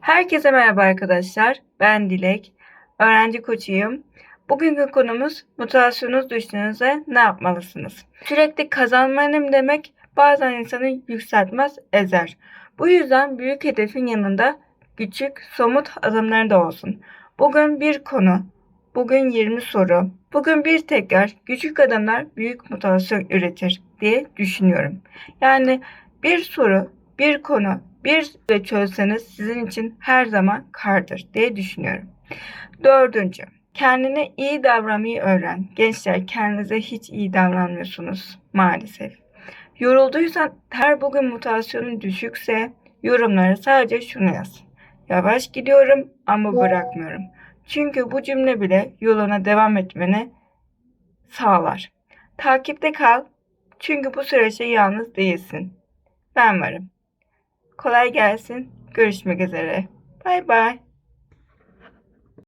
Herkese merhaba arkadaşlar. Ben Dilek. Öğrenci koçuyum. Bugünkü konumuz mutasyonunuz düştüğünüzde ne yapmalısınız? Sürekli kazanmalıyım demek bazen insanı yükseltmez, ezer. Bu yüzden büyük hedefin yanında küçük, somut adımları da olsun. Bugün bir konu, bugün 20 soru, bugün bir tekrar, küçük adımlar büyük mutasyon üretir diye düşünüyorum. Yani bir soru, bir konu, bir de çözseniz sizin için her zaman kardır diye düşünüyorum. Dördüncü, kendine iyi davranmayı öğren. Gençler kendinize hiç iyi davranmıyorsunuz maalesef. Yorulduysan her bugün mutasyonun düşükse yorumlara sadece şunu yaz. Yavaş gidiyorum ama bırakmıyorum. Çünkü bu cümle bile yoluna devam etmeni sağlar. Takipte kal. Çünkü bu süreçte yalnız değilsin. Ben varım. Kolay gelsin. Görüşmek üzere. Bay bay.